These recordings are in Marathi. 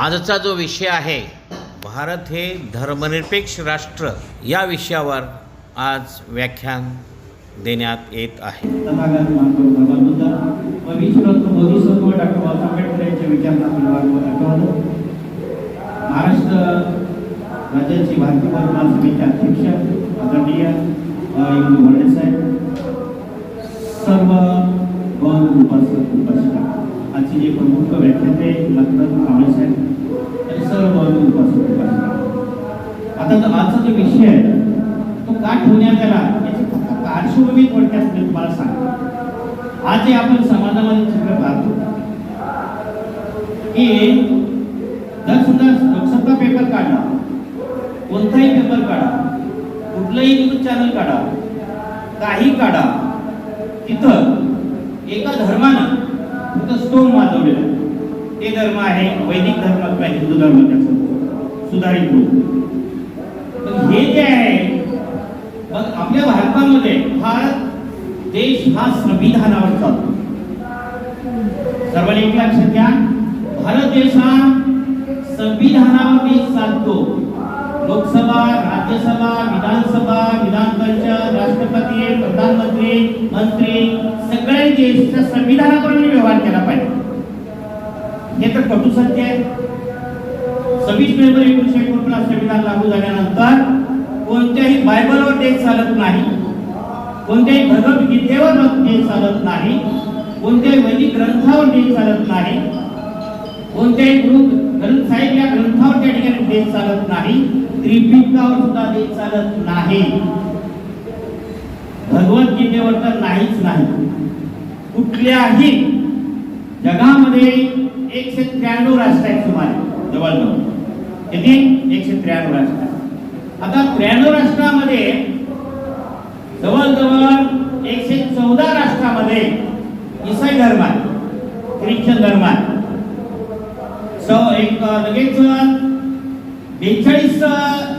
आजचा जो विषय आहे भारत हे धर्मनिरपेक्ष राष्ट्र या विषयावर आज व्याख्यान देण्यात येत आहे. महाराष्ट्र राज्याची भारतीय वर्तमान समिती अध्यक्ष आदरणीय अ, इंदू साहेब सर्व बौद्ध उपासक उपासिका प्रमुख व्याख्याते लखनऊ कांबळे आणि सर्व बौद्ध उपासक उपासिका आता जो आजचा जो विषय आहे तो का ठेवण्यात आला याची फक्त पार्श्वभूमी थोडक्यात मी तुम्हाला सांगतो. आज जे आपण समाजामध्ये चित्र पाहतो. की जर सुद्धा लोकसभा पेपर काढला कोणताही पेपर काढा कुठलंही न्यूज चॅनल काढा काही काढा तिथं एका धर्मानं फक्त स्टोन आहे. ते धर्म आहे वैदिक धर्म किंवा हिंदू धर्म त्याचं. सुधारित रूप पण हे जे आहे मग आपल्या भारतामध्ये भारत देश हा संविधानावर चालतो सर्वांनी एक लक्षात घ्या. भारत देश हा संविधानावर देश चालतो लोकसभा राज्यसभा विधानसभा विधान परिषद राष्ट्रपती प्रधानमंत्री मंत्री सगळे देशच्या संविधानाप्रमाणे व्यवहार केला पाहिजे. हे तर कटू सत्य आहे. सव्वीस नोव्हेंबर एकोणीशे एकोणपन्नास संविधान लागू झाल्यानंतर कोणत्याही बायबलवर देश चालत नाही कोणत्याही भगवद्गीतेवर देश चालत नाही कोणत्याही वैदिक ग्रंथावर देश चालत नाही कोणत्याही गुरु ग्रंथ साहेब या ग्रंथावर त्या देत चालत नाही त्रिपिटकावर सुद्धा देत चालत नाही. भगवद्गीतेवर तर नाहीच नाही. कुठल्याही जगामध्ये एकशे त्र्याण्णव राष्ट्र आहेत सुमारे जवळजवळ. किती? एकशे त्र्याण्णव राष्ट्र. आता त्र्याण्णव राष्ट्रामध्ये जवळजवळ एकशे चौदा राष्ट्रामध्ये इसाई धर्म आहे ख्रिश्चन धर्म आहे. एक लगेच बेचाळीस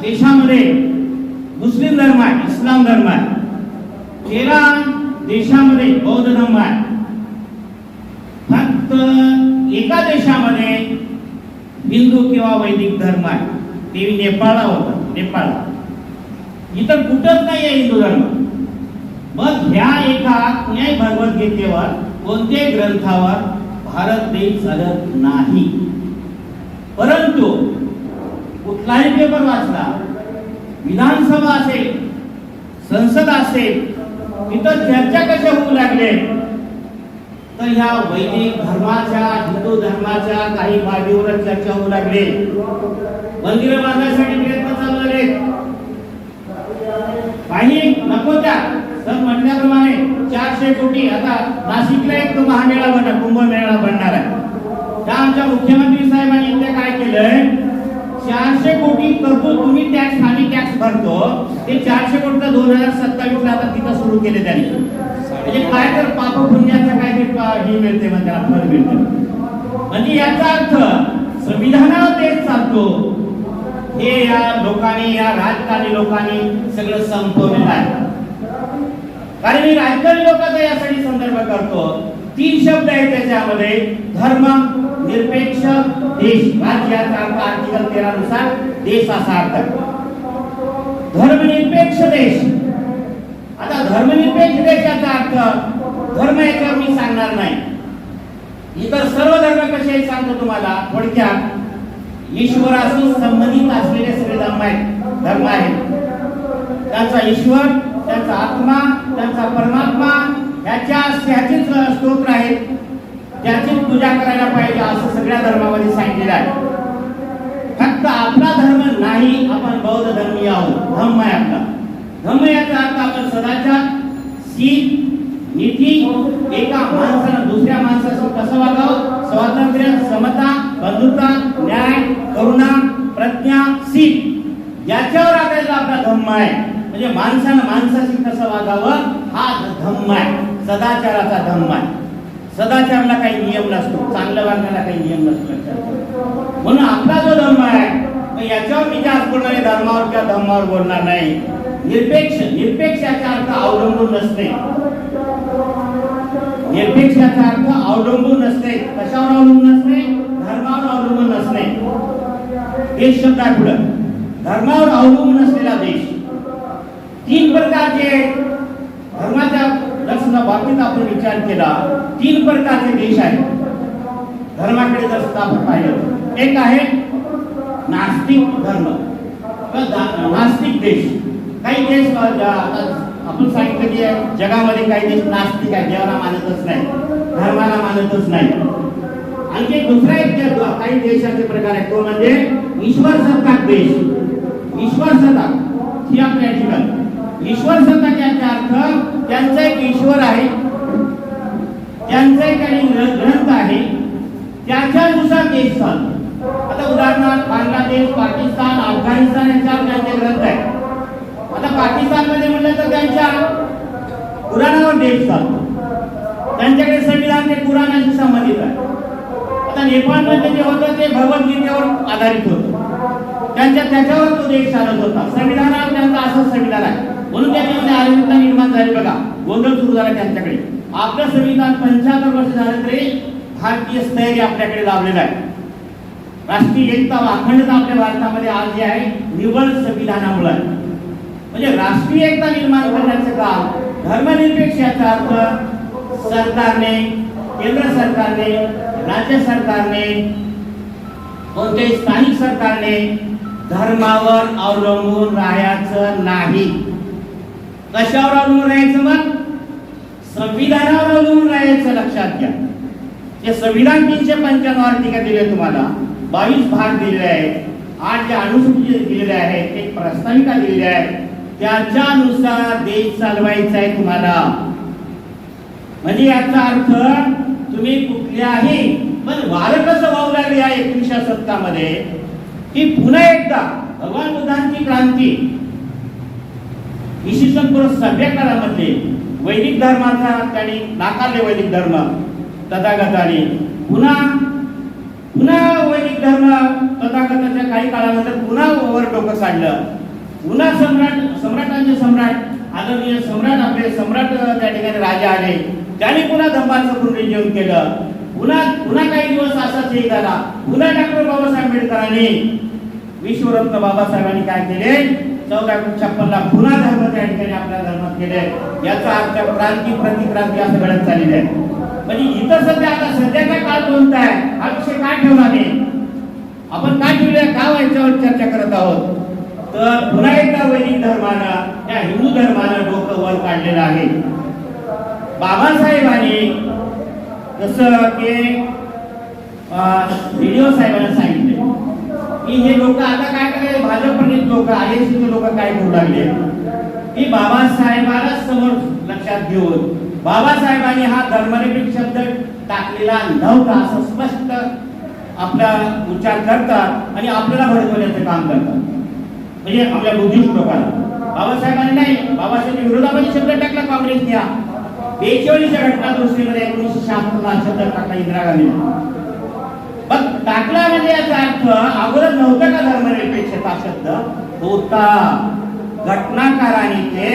देशामध्ये मुस्लिम धर्म आहे इस्लाम धर्म आहे. तेरा देशामध्ये बौद्ध धर्म आहे. फक्त एका देशामध्ये हिंदू किंवा वैदिक धर्म आहे. ते नेपाळला होता नेपाळ इतर कुठंच नाही आहे हिंदू धर्म. मग ह्या एका कुण्याही भगवद्गीतेवर कोणत्याही ग्रंथावर भारत देश चालत नाही. परंतु कुठलाही पेपर वाचला विधानसभा असेल संसद असेल इथं चर्चा कशा होऊ लागले? तर ह्या वैदिक धर्माच्या हिंदू धर्माच्या काही बाबीवर चर्चा होऊ लागले. मंदिर बांधण्यासाठी प्रयत्न चालू झाले. काही नको त्या. तर म्हटल्याप्रमाणे चारशे कोटी. आता नाशिकला एक महामेळा बनणार कुंभमेळा बनणार आहे. त्या आमच्या मुख्यमंत्री साहेबांनी इथे काय केलंय? चारशे कोटी तरतूद तुम्ही टॅक्स आम्ही टॅक्स भरतो. ते चारशे कोटी दोन हजार सत्तावीस ला आता तिथं सुरू केले त्यांनी. म्हणजे काय तर पाप पुण्याचं काय ते हे मिळते म्हणजे त्याला फळ मिळते म्हणजे याचा अर्थ संविधानावर तेच चालतो. हे या लोकांनी या राजकारणी लोकांनी सगळं संपवलेलं आहे. कारण मी राजकारणी लोकांचा यासाठी संदर्भ करतो. तीन शब्द आहेत त्याच्यामध्ये. धर्म निरपेक्ष देश. राज्याचा अर्थ आर्टिकल तेरा नुसार देश असा अर्थ. धर्मनिरपेक्ष देश. आता धर्मनिरपेक्ष देशाचा अर्थ धर्म याच्यावर मी सांगणार नाही. इतर सर्व धर्म कसे सांगतो तुम्हाला. थोडक्यात ईश्वराशी संबंधित असलेले सगळे धर्म आहेत. धर्म आहेत. त्यांचा ईश्वर त्यांचा आत्मा त्यांचा परमात्मा ह्याच्या ह्याचेच स्तोत्र आहेत त्याची पूजा करायला पाहिजे असं सगळ्या धर्मामध्ये सांगितलेलं आहे. फक्त आपला धर्म नाही आपण बौद्ध धर्मीय आहोत. धम्म आहे आपला. धम्म याचा अर्थ आपण सदाचार शील नीती एका माणसानं दुसऱ्या माणसाशी कसं वागावं? स्वातंत्र्य समता बंधुता न्याय करुणा प्रज्ञा शील याच्यावर आधारित आपला धम्म आहे. म्हणजे माणसानं माणसाशी कसं वागावं? हा धम्म आहे. सदाचाराचा धम्म आहे सदाचारला काही नियम नसतो चांगलं वागण्याला काही नियम नसतो म्हणून आपला जो धर्म आहे मग याच्यावर मी जास्त बोलणार आहे धर्मावर किंवा धर्मावर बोलणार नाही. निरपेक्ष निरपेक्ष याचा अर्थ अवलंबून नसते. निरपेक्षाचा अर्थ अवलंबून नसते. कशावर अवलंबून नसते? धर्मावर अवलंबून नसणे देश शब्द आहे पुढं. धर्मावर अवलंबून असलेला देश. तीन प्रकारचे धर्माच्या लक्षणा बाबतीत आपण विचार केला तीन प्रकारचे देश आहेत. धर्माकडे जर सुद्धा आपण पाहिलं एक आहे नास्तिक धर्म. नास्तिक देश. काही देश आपण सांगितलं की जगामध्ये काही देश नास्तिक आहे देवाला मानतच नाही धर्माला मानतच नाही आणखी दुसरा एक काही देशाचे प्रकार आहे तो म्हणजे ईश्वर सत्ताक देश. ईश्वर सत्ताक ही आपल्या ठिकाणी. ईश्वर सत्ताक याचा अर्थ त्यांचा एक ईश्वर आहे त्यांचा एक आणि ग्रंथ आहे. त्याच्यानुसार देश चालतो आता उदाहरणार्थ बांगलादेश पाकिस्तान अफगाणिस्तान यांच्यावर त्यांचे ग्रंथ आहे आता पाकिस्तानमध्ये म्हटलं तर त्यांच्या पुराणावर देश चालतो त्यांच्याकडे संविधान ते पुराणाशी संबंधित आहे. आता नेपाळमध्ये जे होतं ते भगवद्गीतेवर आधारित होतं. त्यांच्या त्याच्यावर तो देश चालत होता. संविधानावर त्यांचा असं संविधान आहे. म्हणून त्याच्यामध्ये अराजकता निर्माण झाली बघा. गोंधळ सुरू झाला त्यांच्याकडे. आपलं संविधान पंच्याहत्तर वर्ष झालं तरी भारतीय स्थैर्य आपल्याकडे लावलेलं आहे. राष्ट्रीय एकता व अखंडता आपल्या भारतामध्ये आज जे आहे. निवड संविधानामुळे आहे. म्हणजे राष्ट्रीय एकता निर्माण करण्याचं काम धर्मनिरपेक्ष याचा अर्थ सरकारने केंद्र सरकारने राज्य सरकारने कोणत्याही स्थानिक सरकारने धर्मावर अवलंबून राहायचं नाही. कशावर अवलंबून राहायचं मग? संविधानावर अवलंबून राहायचं लक्षात घ्या. जे संविधान तीनशे पंच्याण्णव आर्टिका दिले तुम्हाला बावीस भाग दिलेले आहेत आठ जे अनुसूचित दिलेले आहेत एक प्रस्ताविका दिलेली आहे. त्याच्यानुसार देश चालवायचा आहे तुम्हाला. म्हणजे याचा अर्थ तुम्ही कुठल्याही पण वारं कसं वाहू लागले या एकोणीसशे सत्तामध्ये? की पुन्हा एकदा भगवान बुद्धांची क्रांती इसवी सन पूर्व सभ्य काळामध्ये वैदिक धर्माचा त्यांनी नाकारले वैदिक धर्म तथागताने पुन्हा पुन्हा वैदिक धर्म तथागताच्या काही काळानंतर पुन्हा वर डोकं काढलं. पुन्हा सम्राट सम्राटांचे सम्राट आदरणीय सम्राट आपले सम्राट त्या ठिकाणी राजा आले. त्यांनी पुन्हा धम्माचं पुनरुज्जीवन केलं. पुन्हा पुन्हा काही दिवस असाच हे झाला. पुन्हा डॉक्टर बाबासाहेब आंबेडकरांनी विश्वरत्न बाबासाहेबांनी काय केले? चौदा छप्पनला पुन्हा धर्म त्या ठिकाणी आपल्या धर्मात केले याचा अर्थ क्रांती प्रतिक्रांती असं घडत चाललेलं आहे. म्हणजे इथं सध्या आता सध्याचा काळ कोणता आहे? हा विषय काय ठेवला नाही? आपण काय ठेवले का याच्यावर चर्चा करत आहोत? तर पुन्हा एकदा वैदिक धर्मानं त्या हिंदू धर्मानं डोकं वर काढलेलं आहे. बाबासाहेबांनी जसं की व्हिडिओ साहेबांना सांगितले. की हे लोक आता काय भाजपप्रणित लोक आयएसचे लोक काय करू लागले? की बाबासाहेबाला समोर लक्षात घेऊन बाबासाहेबांनी हा धर्मनिरपेक्ष शब्द टाकलेला नव्हता असं स्पष्ट आपला उच्चार करतात आणि आपल्याला भडकवण्याचं काम करतात. म्हणजे आपल्या बुद्धिस्ट लोकांना बाबासाहेबांनी नाही बाबासाहेबांनी विरोधामध्ये शब्द टाकला काँग्रेसने. घ्या बेचाळीसच्या घटना दुसरीमध्ये एकोणीसशे शहात्तरला शब्द टाकला इंदिरा गांधी. टाकला म्हणजे याचा अर्थ अगोदर नव्हतं का धर्मनिरपेक्षता शब्द? होता. घटनाकाराने ते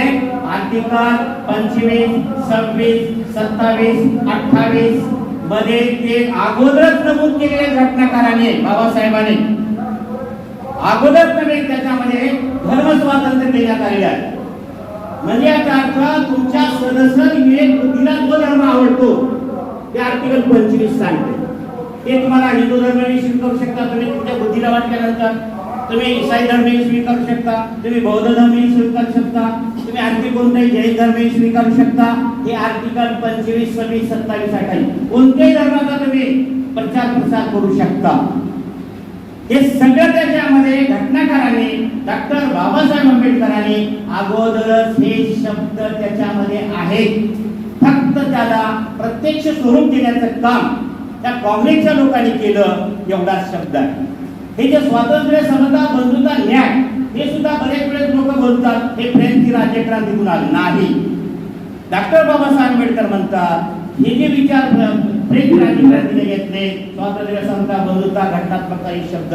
अंतिकाल पंचवीस सव्वीस सत्तावीस अठ्ठावीसमध्ये ते अगोदरच नमूद केलेले घटनाकाराने बाबासाहेबांनी. अगोदर नव्हे त्याच्यामध्ये धर्म स्वातंत्र्य देण्यात आलेलं आहे. म्हणजे याचा अर्थ तुमच्या सदस्य विवेक बुद्धीला जो धर्म आवडतो ते आर्टिकल पंचवीस सांगते. ते तुम्हाला हिंदू धर्मही स्वीकारू शकता. तुम्ही तुमच्या बुद्धीला वाटल्यानंतर तुम्ही इसाई धर्मही स्वीकारू शकता. तुम्ही बौद्ध धर्मही स्वीकारू शकता. तुम्ही आणखी कोणताही जैन धर्मही स्वीकारू शकता. हे आर्टिकल पंचवीस सव्वीस सत्तावीस अठ्ठावीस कोणत्याही धर्माचा तुम्ही प्रचार प्रसार करू शकता. हे सगळं त्याच्यामध्ये घटनाकाराने डॉक्टर बाबासाहेब आंबेडकरांनी अगोदरच हे शब्द त्याच्यामध्ये आहेत. फक्त त्याला प्रत्यक्ष स्वरूप देण्याचं काम त्या काँग्रेसच्या लोकांनी केलं एवढाच शब्द आहे. हे जे स्वातंत्र्य समता बंधुता न्याय हे सुद्धा बरेच वेळेस लोक बोलतात हे फ्रेंचची राज्यक्रांती आले नाही. डॉक्टर बाबासाहेब आंबेडकर म्हणतात हे जे विचार फ्रेंच राज्यक्रांतीने घेतले स्वातंत्र्य समता बंधुता घटनात्मकता हे शब्द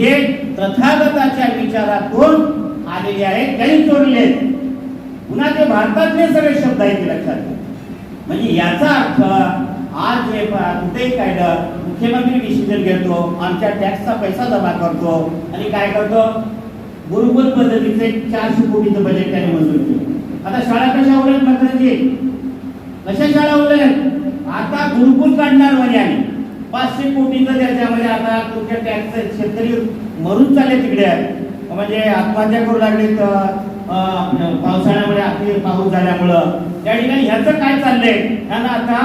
हे तथागताच्या विचारातून आलेले आहेत त्यांनी सोडले पुन्हा ते भारतातले सगळे शब्द आहेत लक्षात म्हणजे याचा अर्थ आज हे प- कुठेही काढलं मुख्यमंत्री डिसिजन घेतो आमच्या टॅक्सचा पैसा जमा करतो आणि काय करतो? गुरुकुल पद्धतीचे चारशे कोटीचं बजेट त्याने मंजूर केलं. आता शाळा कशा उलट मंत्र्यांची कशा शाळा उलट? आता गुरुकुल काढणार म्हणजे आम्ही पाचशे कोटीचं त्याच्यामध्ये आता तुमच्या टॅक्स शेतकरी मरून चालले तिकडे. म्हणजे आत्महत्या करू लागले तर पावसाळ्यामुळे अति पाऊस झाल्यामुळं. त्या ठिकाणी ह्याचं काय चाललंय? त्यांना आता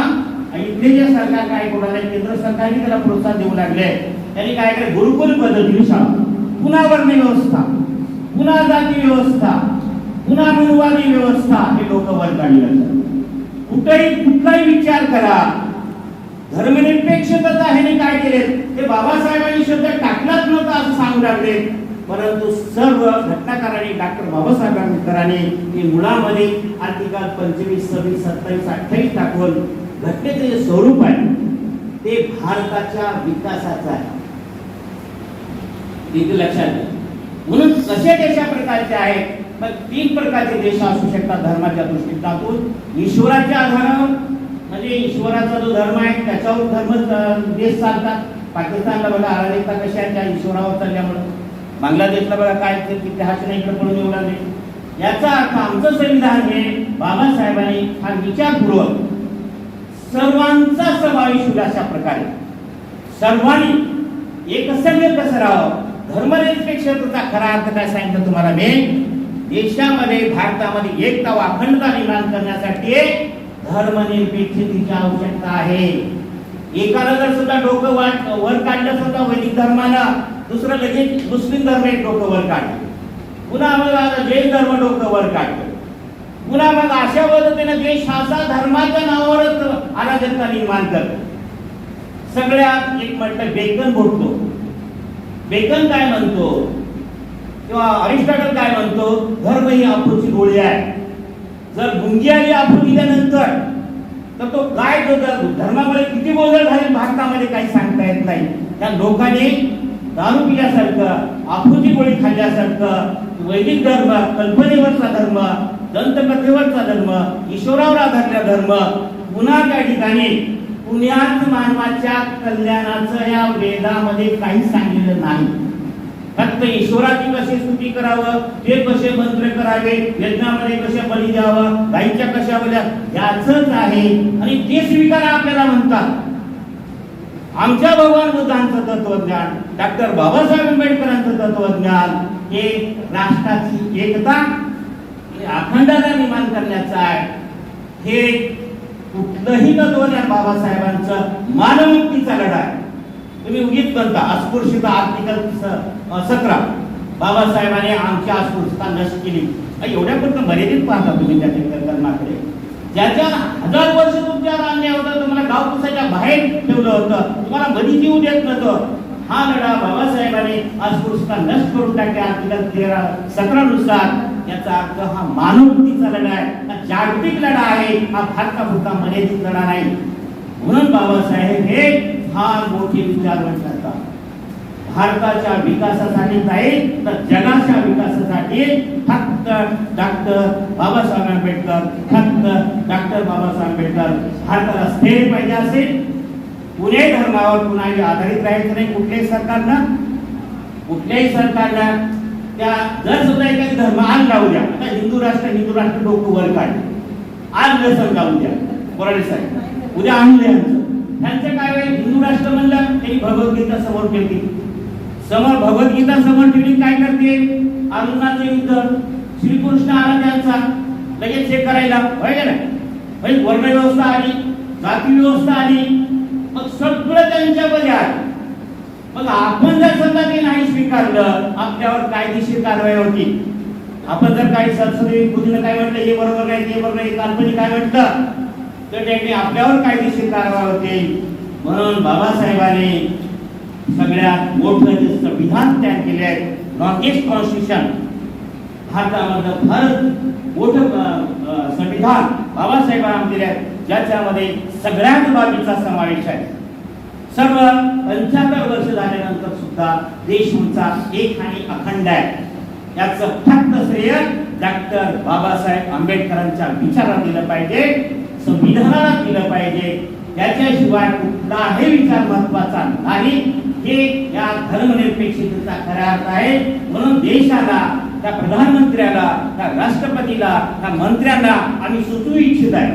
आणि इथले जे सरकार काय करू लागले केंद्र सरकारने त्याला प्रोत्साहन देऊ लागले. त्यांनी काय केलं? गुरुकुल पद्धतीने शाळा पुन्हा वर्ण व्यवस्था पुन्हा जाती व्यवस्था पुन्हा अनुवादी व्यवस्था हे लोक वर काढले कुठेही कुठलाही विचार करा. धर्मनिरपेक्षता ह्याने काय केले? ते बाबासाहेबांनी शब्द टाकलाच नव्हता असं सांगू लागले. परंतु सर्व घटनाकारांनी डॉक्टर बाबासाहेब आंबेडकरांनी हे आर्थिक पंचवीस सव्वीस सत्तावीस अठ्ठावीस टाकून घटनेचं जे स्वरूप आहे ते भारताच्या विकासाचं आहे. तिथे लक्षात म्हणून कसे देश या प्रकारचे आहेत मग तीन प्रकारचे देश असू शकतात धर्माच्या दृष्टिकोनातून ईश्वराच्या आधारावर म्हणजे ईश्वराचा जो धर्म आहे त्याच्यावर धर्म देश चालतात. पाकिस्तानला बघा अराजकता कशा आहे त्या ईश्वरावर चालल्यामुळं. बांगलादेशला बघा काय ते तिथे हास्य इकडे पडून येऊ लागले. याचा अर्थ आमचं संविधान हे बाबासाहेबांनी फार विचारपूर्वक सर्वांचा समावेश होईल अशा प्रकारे. सर्वांनी एकसंघ कसं राहावं? धर्मनिरपेक्षतेचा खरा अर्थ काय सांगितलं तुम्हाला मी? देशामध्ये भारतामध्ये एकता व अखंडता निर्माण करण्यासाठी धर्मनिरपेक्षतेची आवश्यकता आहे. एकाला जर सुद्धा डोकं वाट वर काढलं सुद्धा वैदिक धर्माला दुसरं लगेच मुस्लिम धर्म एक डोकं वर काढलं. पुन्हा आता जैन धर्म डोकं वर काढलं. पुन्हा मग अशा पद्धतीने देश हा असा धर्माच्या नावावरच अराजकता निर्माण करतो सगळ्यात एक म्हटलं बेकन बोलतो. बेकन काय म्हणतो? किंवा अरिस्टॉटल काय म्हणतो? धर्म ही आपूची गोळी आहे. जर गुंगी आली आपण दिल्यानंतर तर तो काय जो धर्मामध्ये किती गोंधळ झाले भारतामध्ये काही सांगता येत नाही. त्या लोकांनी दारू पिल्यासारखं आपूची गोळी खाल्ल्यासारखं वैदिक धर्म कल्पनेवरचा धर्म दंतकथेवरचा धर्म ईश्वरावर आधारलेला धर्म पुन्हा त्या ठिकाणी पुण्यात मानवाच्या कल्याणाचं या वेदामध्ये काही सांगितलं नाही. फक्त ईश्वराची कशी स्तुती करावं ते कसे मंत्र करावे यज्ञामध्ये कसे बली द्यावं गाईच्या कशा बल्या याच आहे. आणि ते स्वीकारा आपल्याला म्हणतात. आमच्या भगवान बुद्धांचं तत्वज्ञान डॉक्टर बाबासाहेब आंबेडकरांचं तत्वज्ञान हे राष्ट्राची एकता म्हणजे अखंडता निर्माण करण्याचं आहे. हे कुठलंही तत्वज्ञान बाबासाहेबांचं मानवमुक्तीचा लढा आहे. तुम्ही उगीत करता अस्पृश्यता आर्टिकल सतरा बाबासाहेबांनी आमची अस्पृश्यता नष्ट केली. एवढ्या पुरतं मर्यादित पाहता तुम्ही त्या कलमाकडे ज्याच्या हजार वर्ष तुमच्या अन्याय होता तुम्हाला गाव कुसाच्या बाहेर ठेवलं होतं. तुम्हाला मध्ये जीव देत नव्हतं. हा लढा बाबासाहेबांनी अस्पृश्यता नष्ट करून टाकल्या. आर्टिकल तेरा सतरानुसार याचा अर्थ हा मानवमुक्तीचा लढा आहे हा जागतिक लढा आहे हा भारतापुरता मर्यादित लढा नाही. म्हणून बाबासाहेब हे फार मोठे विचार करतात. भारताच्या विकासासाठी नाही तर जगाच्या विकासासाठी फक्त डॉक्टर बाबासाहेब आंबेडकर फक्त डॉक्टर बाबासाहेब आंबेडकर भारताला स्थिर पाहिजे असेल. पुणे धर्मावर कुणाही आधारित राहायचं नाही कुठल्याही सरकारनं. कुठल्याही सरकारनं त्या जर सुद्धा एखादी धर्म आग लावू द्या आता हिंदू राष्ट्र हिंदू राष्ट्र डोकं वर काढ. आज व्यसन लावू द्या. बोराडे साहेब उद्या आणलं यांचं त्यांचं काय होईल हिंदू राष्ट्र म्हणलं त्यांनी भगवद्गीता समोर ठेवली समोर भगवद्गीता समोर ठेवली काय करते? अर्जुनाचं युद्ध. श्रीकृष्ण आला त्यांचा. लगेच हे करायला. होय का नाही? म्हणजे वर्ण व्यवस्था आली जाती व्यवस्था आली. मग सगळं त्यांच्यामध्ये आलं. मग आपण जर समजा ते नाही स्वीकारलं आपल्यावर कायदेशीर कारवाई होती. आपण जर काही सरसरी बुद्धीनं काय म्हटलं हे बरोबर नाही ते बरोबर नाही काल्पनिक काय म्हटलं तर त्यांनी आपल्यावर कायदेशीर कारवाई होते. म्हणून बाबासाहेबांनी सगळ्यात मोठं जे संविधान तयार केले आहे लॉंगेस्ट कॉन्स्टिट्यूशन भारतामधलं फारच मोठं संविधान बाबासाहेबांना दिले आहे ज्याच्यामध्ये सगळ्याच बाबीचा समावेश आहे. सर्व पंच्याहत्तर वर्ष झाल्यानंतर सुद्धा देश आमचा एक आणि अखंड आहे. याचं फक्त श्रेय डॉक्टर बाबासाहेब आंबेडकरांच्या विचारात दिलं पाहिजे संविधानाला दिलं पाहिजे. त्याच्याशिवाय कुठलाही विचार महत्त्वाचा नाही. हे या धर्मनिरपेक्षतेचा खरा अर्थ आहे. म्हणून देशाला त्या प्रधानमंत्र्याला त्या राष्ट्रपतीला त्या मंत्र्यांना आम्ही सुचवू इच्छित आहे.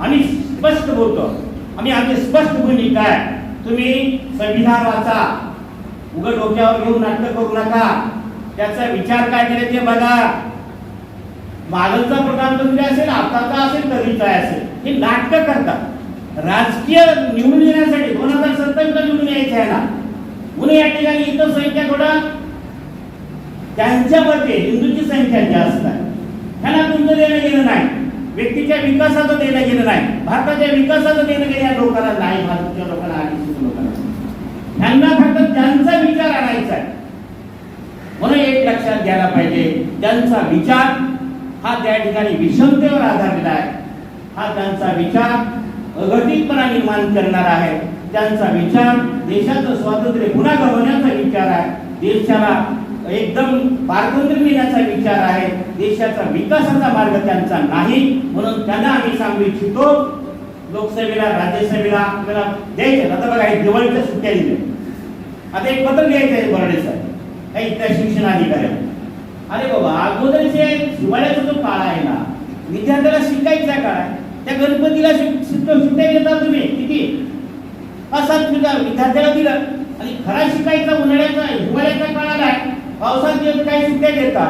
आम्ही स्पष्ट बोलतो. आम्ही आमची स्पष्ट भूमिका आहे. तुम्ही संविधान वाचा उघड डोक्यावर घेऊन नाटक करू नका. त्याचा विचार काय केले ते बघा. मागचा प्रधानमंत्री असेल आताचा असेल कधीचा असेल. हे नाटक करतात. राजकीय निवडून येण्यासाठी दोन हजार सत्तावीस ला निवडून यायचं आहे ना. म्हणून या ठिकाणी इतर संख्या थोडा. त्यांच्यावरती हिंदूची संख्या जास्त आहे त्यांना तुमचं देणं घेणं नाही व्यक्तीच्या विकासाचं देणं गेलं नाही. भारताच्या विकासाचं देणं गेलं या लोकांना नाही भारताच्या लोकांना आणि लोकांना त्यांना फक्त त्यांचा विचार आणायचा आहे. म्हणून एक लक्षात घ्यायला पाहिजे त्यांचा विचार हा त्या ठिकाणी विषमतेवर आधारलेला आहे. हा त्यांचा विचार अगतिकपणा निर्माण करणारा आहे. त्यांचा विचार देशाचं स्वातंत्र्य पुन्हा गमवण्याचा विचार आहे. देशाला एकदम पारतंत्र्य मिळण्याचा विचार आहे. देशाचा विकासाचा मार्ग त्यांचा नाही म्हणून त्यांना आम्ही सांगू इच्छितो. लोकसभेला राज्यसभेला आपल्याला द्यायचे आता बघा हे दिवाळीच्या सुट्ट्या दिल्या. आता एक पत्र लिहायचं आहे बर्डे साहेब. काही इथल्या शिक्षण अधिकाऱ्यांना. अरे बाबा अगोदर जे हिवाळ्याचा जो काळ आहे ना विद्यार्थ्याला शिकायचा काळ आहे. त्या गणपतीला सुट्ट्या देता तुम्ही. किती? असाच विद्यार्थ्याला दिलं. आणि खरा शिकायचा उन्हाळ्याचा हिवाळ्याचा काळ आलाय पावसात काही सुट्ट्या देता.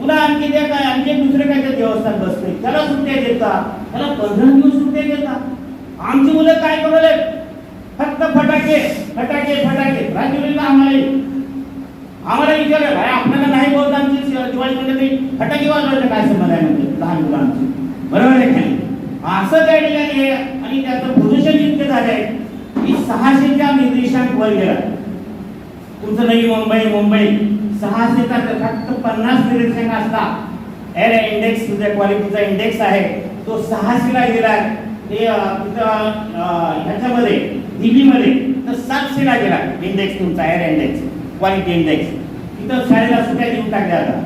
पुन्हा आणखी त्या काय आणखी दुसरे काय देवस्थान बसते त्याला सुट्ट्या देता त्याला पंधरा दिवस सुट्ट्या देतात आमची मुलं काय करले फक्त फटाके फटाके फटाके. राजूरीला आम्हाला आम्हाला विचारलं भाई आपल्याला नाही बोलत आमची दिवाळी म्हणजे ते फटाके वाजवायचं काय संबंध आहे? म्हणजे लहान मुलांची बरोबर आहे खाली नाही? असं त्या ठिकाणी आहे आणि त्याचं प्रदूषण इतकं झालंय की सहाशेच्या निर्देशांक वर गेला. तुमचं नवी मुंबई मुंबई. सहाशेचा तर फक्त पन्नास निर्देशांक असला एअर इंडेक्स तुझ्या क्वालिटीचा इंडेक्स आहे. तो सहाशेला गेला ते तुझं ह्याच्यामध्ये DB मध्ये तर सातशेला गेला इंडेक्स तुमचा एअर इंडेक्स क्वालिटी इंडेक्स इथं शाळेला सुट्ट्या देऊन टाकल्या आता.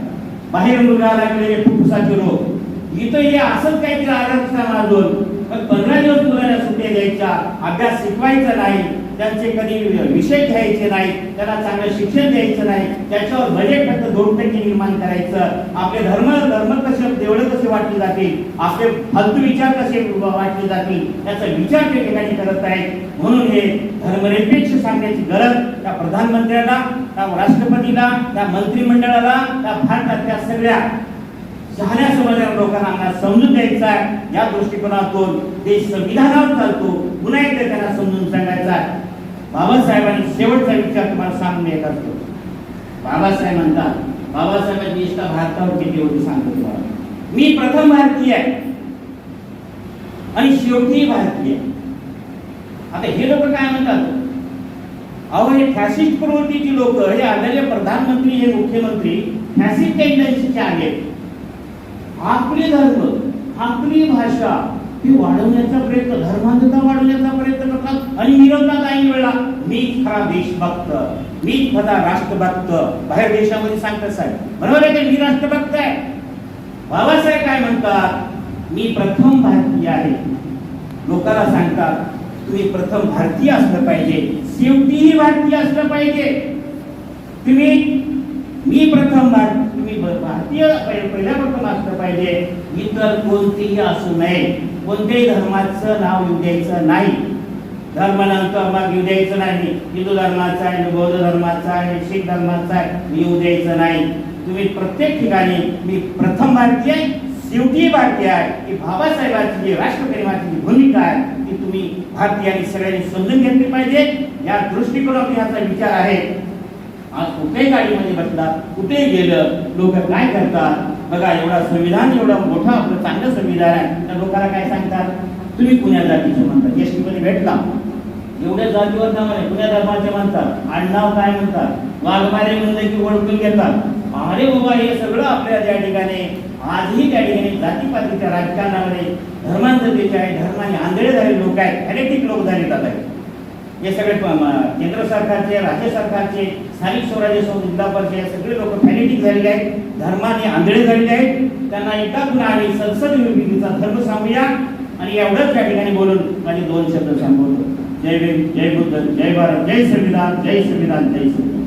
बाहेर मुलगा लागलेले फुफ्फुसाचे रोग. इथं हे असंच काहीतरी आरक्षण माजून पण पंधरा दिवस मुलांना सुट्ट्या द्यायच्या. अभ्यास शिकवायचा नाही. त्यांचे कधी विषय घ्यायचे नाही त्याला चांगलं शिक्षण द्यायचं नाही त्याच्यावर बजेट फक्त दोन टक्के निर्माण करायचं. आपले धर्म धर्म कसे देवळं कसे वाटले जातील? आपले फालतू विचार कसे वाटले जातील? याचा विचार ते ठिकाणी करत आहेत. म्हणून हे धर्मनिरपेक्ष सांगण्याची गरज त्या प्रधानमंत्र्याला त्या राष्ट्रपतीला त्या मंत्रिमंडळाला त्या भारतातल्या सगळ्या शहाण्या समाजाच्या लोकांना समजून द्यायचा आहे. या दृष्टिकोनातून देश संविधानावर चालतो. पुन्हा एकदा त्यांना समजून सांगायचा आहे. बाबासाहेबांनी शेवटचा विचार तुम्हाला सांगून येत असतो. बाबासाहेब म्हणतात बाबासाहेबांची निष्ठा भारतावर किती होती सांगतो तुम्हाला. मी प्रथम भारतीय आहे. आणि शेवटी भारतीय आता हे लोक काय म्हणतात? अहो हे फॅसिस्ट प्रवृत्तीची लोक हे आलेले प्रधानमंत्री हे मुख्यमंत्री फॅसिस्ट टेंडन्सीचे आहेत. आपले धर्म आपली भाषा ती वाढवण्याचा प्रयत्न धर्मांधता वाढवण्याचा प्रयत्न करतात आणि विरोधात ऐन वेळा. मी खरा देशभक्त मी खरा राष्ट्रभक्त. बाहेर देशामध्ये सांगतात साहेब. बरोबर आहे मी राष्ट्रभक्त आहे. बाबासाहेब काय म्हणतात? मी प्रथम भारतीय आहे. लोकांना सांगतात तुम्ही प्रथम भारतीय असलं पाहिजे. शेवटीही भारतीय असलं पाहिजे. तुम्ही मी प्रथम भार- तुम्ही ब- भारतीय पहिल्या प्रथम असलं पाहिजे. इतर कोणतीही असू नये. कोणत्याही धर्माचं नाव येऊ द्यायचं नाही. धर्मानंतर मग येऊ द्यायचं नाही. हिंदू धर्माचा आहे बौद्ध धर्माचा आहे शीख धर्माचा आहे येऊ द्यायचं नाही. तुम्ही प्रत्येक ठिकाणी मी प्रथम भारतीय आहे शेवटी भारतीय आहे. की बाबासाहेबांची जी राष्ट्रप्रेमाची जी भूमिका आहे ती तुम्ही भारतीयांनी सगळ्यांनी समजून घेतली पाहिजे. या दृष्टिकोनातून याचा विचार आहे. आज कुठेही गाडीमध्ये बसला कुठेही गेलं? लोक काय करतात? बघा एवढा संविधान एवढा मोठा आपलं चांगलं संविधान आहे. त्या लोकांना काय सांगतात? तुम्ही पुण्या जातीचे म्हणतात एसमध्ये भेटला. एवढ्या जातीवर नाव आहे पुण्या धर्माचे म्हणतात. आडनाव काय म्हणतात? वाघमारे म्हणलं की ओळखून घेतात. अरे बाबा हे सगळं आपल्या त्या ठिकाणी. आजही त्या ठिकाणी जातीपातीच्या राजकारणामध्ये धर्मांधतेचे आहे. धर्माने आंधळे झालेले लोक आहेत. फॅनेटिक लोक झाले जात आहेत हे सगळे केंद्र सरकारचे राज्य सरकारचे स्थानिक स्वराज्य संस्था जिल्हा परिषद सगळे लोक फॅनेटिक झालेले आहेत. धर्माने आंधळे झालेले आहेत. त्यांना एका पुन्हा आम्ही संसद विभागाचा धर्म सांगूया. आणि एवढंच त्या ठिकाणी बोलून माझे दोन शब्द सांगतो. जय भीम जय बुद्ध जय भारत जय संविधान जय संविधान जय संविधान.